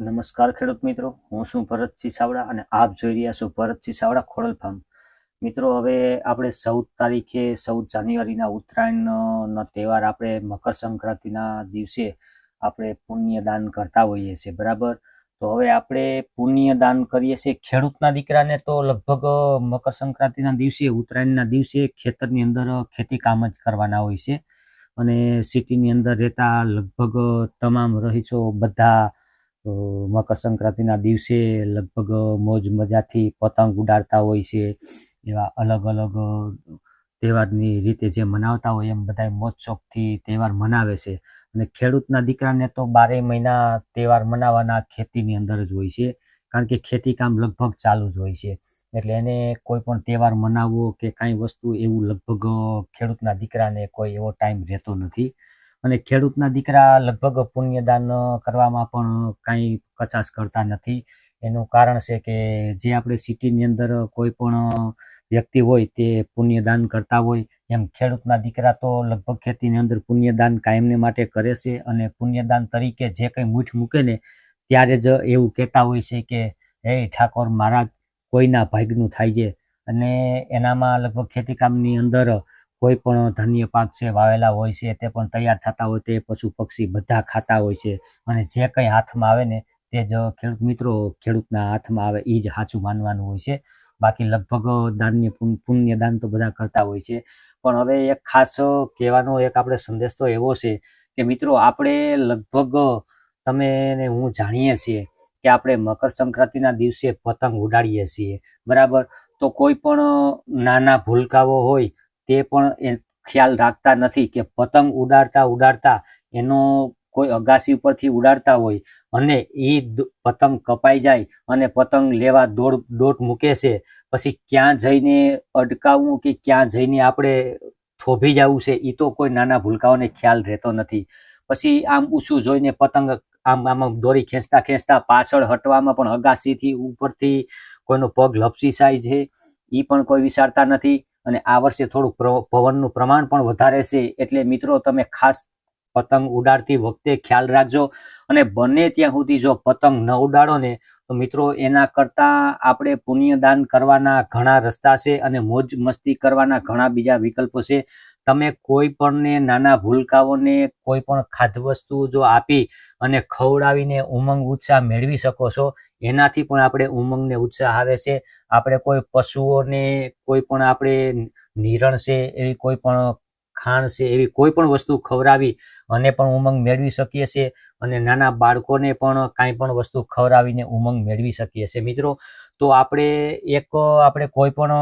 નમસ્કાર ખેડૂત મિત્રો. હું છું ભરતસિંહ સાવડા અને આપ જોઈ રહ્યા છો ભરતસિંહ સાવડા ખોડલ ફાર્મ. મિત્રો, હવે આપણે ચૌદ તારીખે, ચૌદ જાન્યુઆરીના ઉત્તરાયણનો તહેવાર આપણે મકર સંક્રાંતિના દિવસે આપણે પુણ્યદાન કરતા હોઈએ છીએ, બરાબર? તો હવે આપણે પુણ્યદાન કરીએ છીએ ખેડૂતના દીકરાને તો લગભગ મકર સંક્રાંતિના દિવસે, ઉત્તરાયણના દિવસે ખેતરની અંદર ખેતી કામ જ કરવાના હોય છે. અને સિટીની અંદર રહેતા લગભગ તમામ રહીશો બધા મકર સંક્રાંતિના દિવસે લગભગ મોજ મજાથી પતંગ ઉડાડતા હોય છે, એવા અલગ અલગ તહેવારની રીતે જે મનાવતા હોય એમ બધા મોજ શોખથી તહેવાર મનાવે છે. અને ખેડૂતના દીકરાને તો બારે મહિના તહેવાર મનાવવાના ખેતીની અંદર જ હોય છે, કારણ કે ખેતી કામ લગભગ ચાલુ જ હોય છે. એટલે એને કોઈ પણ તહેવાર મનાવવો કે કાંઈ વસ્તુ એવું લગભગ ખેડૂતના દીકરાને કોઈ એવો ટાઈમ રહેતો નથી. અને ખેડૂતના દીકરા લગભગ પુણ્યદાન કરવામાં પણ કાંઈ કચાશ કરતા નથી. એનું કારણ છે કે જે આપણે સિટીની અંદર કોઈ પણ વ્યક્તિ હોય તે પુણ્યદાન કરતા હોય, એમ ખેડૂતના દીકરા તો લગભગ ખેતીની અંદર પુણ્યદાન કાયમને માટે કરે છે અને પુણ્યદાન તરીકે જે કંઈ મૂઠ મૂકે ને ત્યારે જ એવું કહેતા હોય છે કે, હે ઠાકોર મહારાજ કોઈના ભાગનું થાય છે. અને એનામાં લગભગ ખેતી કામની અંદર કોઈ પણ ધન્ય પાક છે, વાવેલા હોય છે, તે પણ તૈયાર થતા હોય તે પશુ પક્ષી બધા ખાતા હોય છે. અને જે કંઈ હાથમાં આવે ને તે જ ખેડૂત મિત્રો ખેડૂતના હાથમાં આવે એ જ સાચું માનવાનું હોય છે. બાકી લગભગ દાનની પુણ- પુણ્યદાન તો બધા કરતા હોય છે. પણ હવે એક ખાસ કહેવાનો એક આપણે સંદેશ તો એવો છે કે મિત્રો, આપણે લગભગ તમે ને હું જાણીએ છીએ કે આપણે મકર સંક્રાંતિના દિવસે પતંગ ઉડાડીએ છીએ. બરાબર? તો કોઈ પણ નાના ભૂલકાઓ હોય તે પણ એ ખ્યાલ રાખતા નથી કે પતંગ ઉડાડતા ઉડાડતા એનો કોઈ અગાસી ઉપરથી ઉડાડતા હોય અને એ પતંગ કપાઈ જાય અને પતંગ લેવા દોડ, દોટ મૂકે છે. પછી ક્યાં જઈને અટકાવવું કે ક્યાં જઈને આપણે થોભી જવું છે એ તો કોઈ નાના ભૂલકાઓને ખ્યાલ રહેતો નથી. પછી આમ ઊંચું જોઈને પતંગ આમ આમ દોરી ખેંચતા ખેંચતા પાછળ હટવામાં પણ અગાસીથી ઉપરથી કોઈનો પગ લપસી જાય છે એ પણ કોઈ વિચારતા નથી. અને આ વર્ષે થોડુંક પવનનું પ્રમાણ પણ વધારે છે. એટલે મિત્રો, તમે ખાસ પતંગ ઉડાડતી વખતે ખ્યાલ રાખજો. અને બને ત્યાં સુધી જો પતંગ ન ઉડાડો ને, તો મિત્રો, એના કરતા આપણે પુણ્યદાન કરવાના ઘણા રસ્તા છે અને મોજ મસ્તી કરવાના ઘણા બીજા વિકલ્પો છે. તમે કોઈ પણને નાના ભૂલકાઓને કોઈ પણ ખાદ્ય વસ્તુ જો આપી અને ખવડાવીને ઉમંગ ઉત્સાહ મેળવી શકો છો એનાથી પણ આપણે ઉમંગ ને ઉત્સાહ આવે છે. આપણે કોઈ પશુઓને કોઈ પણ આપણે નિરણ છે, એવી કોઈ પણ ખાણ છે, એવી કોઈ પણ વસ્તુ ખવડાવી અને પણ ઉમંગ મેળવી શકીએ છીએ અને નાના બાળકોને પણ કાંઈ પણ વસ્તુ ખવડાવીને ઉમંગ મેળવી શકીએ છીએ મિત્રો, તો આપણે એક, આપણે કોઈ પણ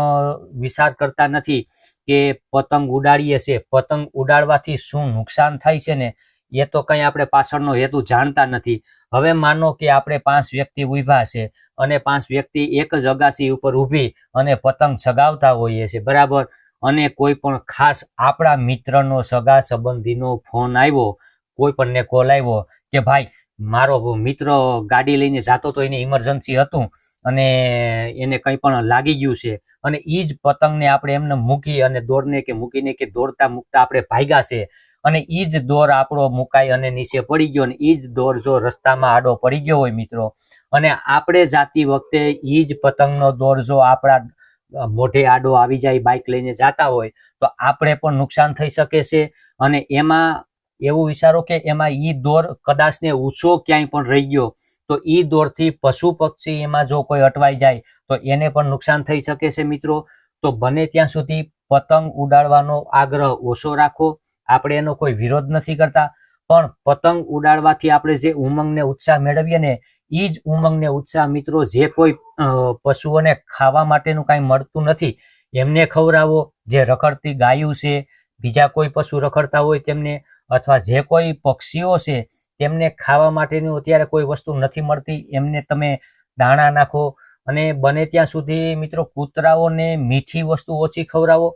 વિચાર કરતા નથી કે પતંગ ઉડાડીએ છીએ પતંગ ઉડાડવાથી શું નુકસાન થાય છે ને એ તો કંઈ આપણે પાછળનો હેતુ જાણતા નથી. હવે માનો કે આપણે પાંચ વ્યક્તિ ઊભા છે અને પાંચ વ્યક્તિ એક જ અગાસી ઉપર ઊભી અને પતંગ ચગાવતા હોઈએ છીએ, બરાબર? અને કોઈ પણ ખાસ આપણા મિત્રનો સગા સંબંધીનો ફોન આવ્યો, કોઈ પણને કોલ આવ્યો કે ભાઈ, મારો મિત્ર ગાડી લઈને જતો તો એને ઇમરજન્સી હતું અને એને કંઈ પણ લાગી ગયું છે અને એ જ પતંગને આપણે એમને મૂકી અને દોડને કે મૂકીને કે દોડતા મૂકતા આપણે ભાગ્યા છે. અને એ જ દોર આપણો મુકાઈ અને નીચે પડી ગયો અને એ જ દોર જો રસ્તામાં આડો પડી ગયો હોય મિત્રો, અને આપણે જાતી વખતે એ જ પતંગનો દોર જો આપણા મોઢે આડો આવી જાય બાઇક લઈને જાતા હોય, તો આપણે પણ નુકસાન થઈ શકે છે. અને એમાં એવું વિચારો કે એમાં એ દોર કદાચ ને ઊંચો ક્યાંય પણ રહી ગયો, તો એ દોરથી પશુ પક્ષી એમાં જો કોઈ અટવાઈ જાય, તો એને પણ નુકસાન થઈ શકે છે મિત્રો. તો બને ત્યાં સુધી પતંગ ઉડાડવાનો આગ્રહ ઓછો રાખો. આપણે એનો કોઈ વિરોધ નથી કરતા. પણ પતંગ ઉડાડવાથી આપણે જે ઉમંગ ને ઉત્સાહ મેળવીએ ને એ જ ઉમંગ ને ઉત્સાહ મિત્રો જે કોઈ પશુઓને ખાવા માટેનું કાંઈ મળતું નથી, એમને ખવડાવો. જે રખડતી ગાયું છે, બીજા કોઈ પશુ રખડતા હોય તેમને, અથવા જે કોઈ પક્ષીઓ છે, તેમને ખાવા માટેનું અત્યારે કોઈ વસ્તુ નથી મળતી, એમને તમે દાણા નાખો. અને બને ત્યાં સુધી મિત્રો કૂતરાઓને મીઠી વસ્તુ ઓછી ખવડાવો.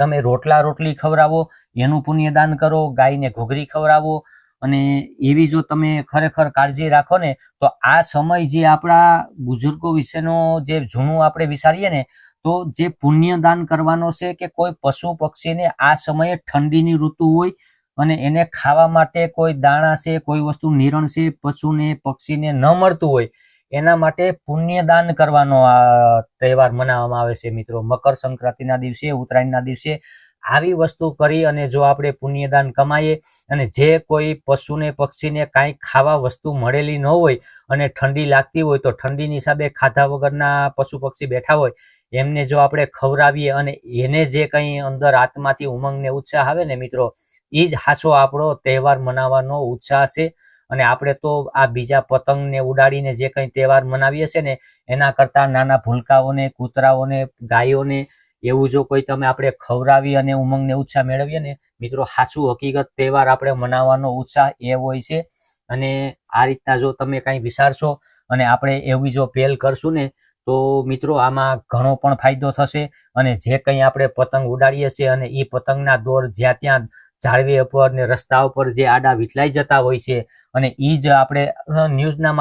તમે રોટલા રોટલી ખવડાવો, એનું પુણ્યદાન કરો, ગાયને ઘૂઘરી ખવડાવો અને એવી જો તમે ખરેખર કાળજી રાખો ને, તો આ સમય જે આપણા બુઝુર્ગો વિશેનો જે જૂનું આપણે વિચારીએ ને, તો જે પુણ્યદાન કરવાનો છે કે કોઈ પશુ પક્ષીને આ સમયે ઠંડીની ઋતુ હોય અને એને ખાવા માટે કોઈ દાણા છે, કોઈ વસ્તુ નિરણ છે, પશુને, પક્ષીને ન મળતું હોય એના માટે પુણ્યદાન કરવાનો આ તહેવાર મનાવવામાં આવે છે મિત્રો. મકર સંક્રાંતિના દિવસે, ઉત્તરાયણના દિવસે આવી વસ્તુ કરી અને જો આપણે પુણ્યદાન કમાઈએ અને જે કોઈ પશુને, પક્ષીને કાંઈ ખાવા વસ્તુ મળેલી ન હોય અને ઠંડી લાગતી હોય તો ઠંડીની હિસાબે ખાધા વગરના પશુ, પક્ષી બેઠા હોય, એમને જો આપણે ખવડાવીએ અને એને જે કંઈ અંદર આત્માથી ઉમંગને ઉત્સાહ આવે ને મિત્રો એ જ હાસો આપણો તહેવાર મનાવવાનો ઉત્સાહ છે. અને આપણે તો આ બીજા પતંગને ઉડાડીને જે કંઈ તહેવાર મનાવીએ છીએ ને, એના કરતાં નાના ભૂલકાઓને, કૂતરાઓને, ગાયોને, એવું જો કોઈ તમે આપણે ખવડાવી અને ઉમંગને ઉત્સાહ મેળવીએ ને, મિત્રો સાચું હકીકત તહેવાર આપણે મનાવવાનો ઉત્સાહ એ હોય છે. અને આ રીતના જો તમે કાંઈ વિચારશો અને આપણે એવી જો પહેલ કરશું ને, તો મિત્રો, આમાં ઘણો પણ ફાયદો થશે. અને જે કંઈ આપણે પતંગ ઉડાડીએ છીએ અને એ પતંગના દોર જ્યાં ત્યાં ઝાડવી ઉપર ને રસ્તા ઉપર જે આડા વિટલાઈ જતા હોય છે અને એ જ આપણે ન્યૂઝના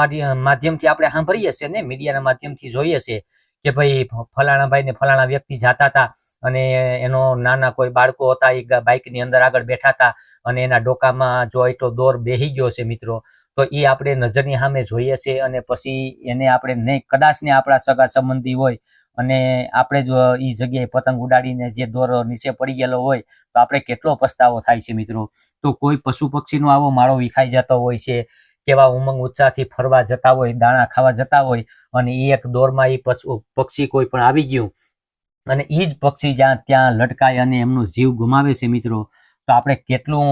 માધ્યમથી આપણે સાંભળીએ છીએ ને, મીડિયાના માધ્યમથી જોઈએ છે કે ભાઈ ફલાણા ભાઈ ને ફલાણા વ્યક્તિ જાતા હતા અને એનો નાના કોઈ બાળકો હતા, એ બાઇકની અંદર આગળ બેઠા હતા અને એના ડોકામાં જો એટલો દોર બેહી ગયો છે મિત્રો, તો એ આપણે નજરની સામે જોઈએ છે અને પછી એને આપણે નહીં કદાચ ને આપણા સગા સંબંધી હોય અને આપણે જો એ જગ્યાએ પતંગ ઉડાડીને જે દોર નીચે પડી ગયેલો હોય, તો આપણે કેટલો પસ્તાવો થાય છે મિત્રો. તો કોઈ પશુ પક્ષીનો આવો માળો વિખાઈ જતો હોય છે, કેવા ઉમંગ ઉત્સાહથી ફરવા જતા હોય, દાણા ખાવા જતા હોય, અને એ એક દોરમાં એ પશુ, પક્ષી કોઈ પણ આવી ગયું, અને એ જ પક્ષી જ્યાં ત્યાં લટકાય અને એમનો જીવ ગુમાવે છે મિત્રો, તો આપણે કેટલું,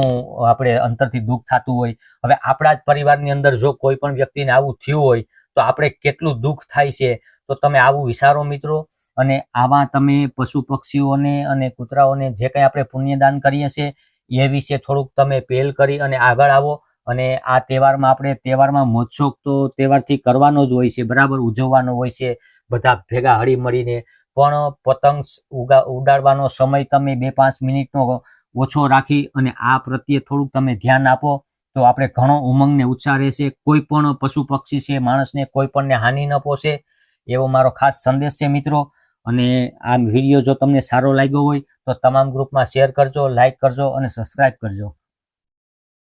આપણે અંતરથી દુઃખ થતું હોય. હવે આપણા જ પરિવારની અંદર જો કોઈ પણ વ્યક્તિને આવું થયું હોય, તો આપણે કેટલું દુઃખ થાય છે. તો તમે આવું વિચારો મિત્રો, અને આવા તમે પશુ પક્ષીઓને અને કૂતરાઓને જે કંઈ આપણે પુણ્યદાન કરીએ છીએ એ વિશે થોડુંક તમે પહેલ કરી અને આગળ આવો. અને આ તહેવારમાં આપણે તહેવારમાં મોજશોખ તો તહેવારથી કરવાનો જ હોય છે, બરાબર? ઉજવવાનો હોય છે, બધા ભેગા હળી મળીને પણ પતંગ ઉગા, ઉડાડવાનો સમય તમે બે પાંચ મિનિટનો ઓછો રાખી અને આ પ્રત્યે થોડુંક તમે ધ્યાન આપો. તો આપણે ઘણો ઉમંગને ઉત્સાહ રહેશે. કોઈ પણ પશુ પક્ષી છે, માણસને કોઈ પણને હાનિ ન પહોંચે એવો મારો ખાસ સંદેશ છે મિત્રો. અને આ વીડિયો જો તમને સારો લાગ્યો હોય તો તમામ ગ્રુપમાં શેર કરજો લાઇક કરજો અને સબસ્ક્રાઈબ કરજો.